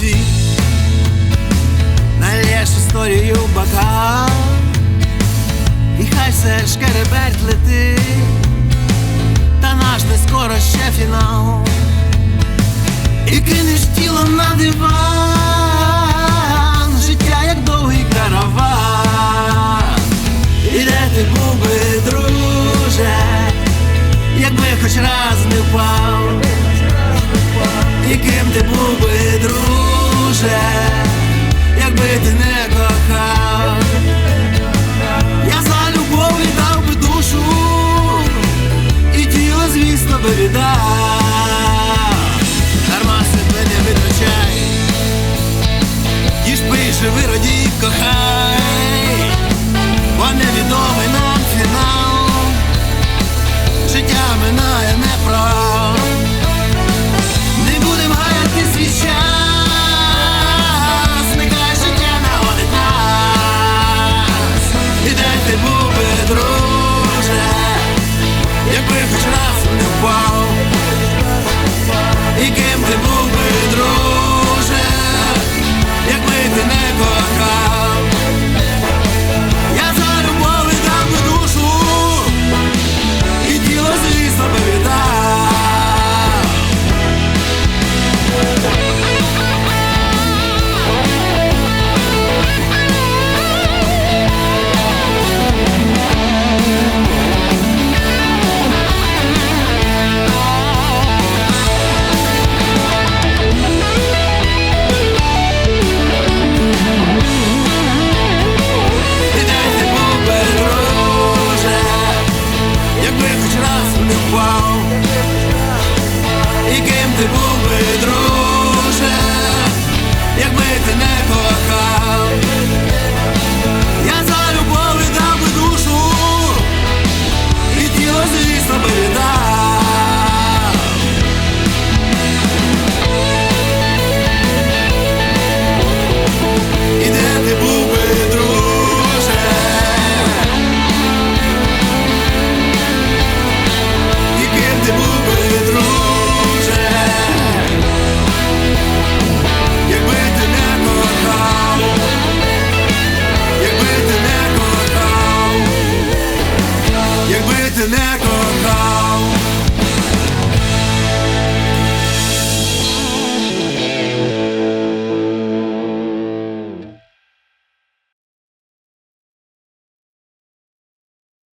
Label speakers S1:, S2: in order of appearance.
S1: світ, налєш історію в бокал, і хай все шкереберть летить, та наш не скоро ще фінал. І кинеш тіло на диван, життя як довгий караван. І де ти був би, друже, якби хоч раз не впав, і ким ти був би, друже, якби ти не te puedo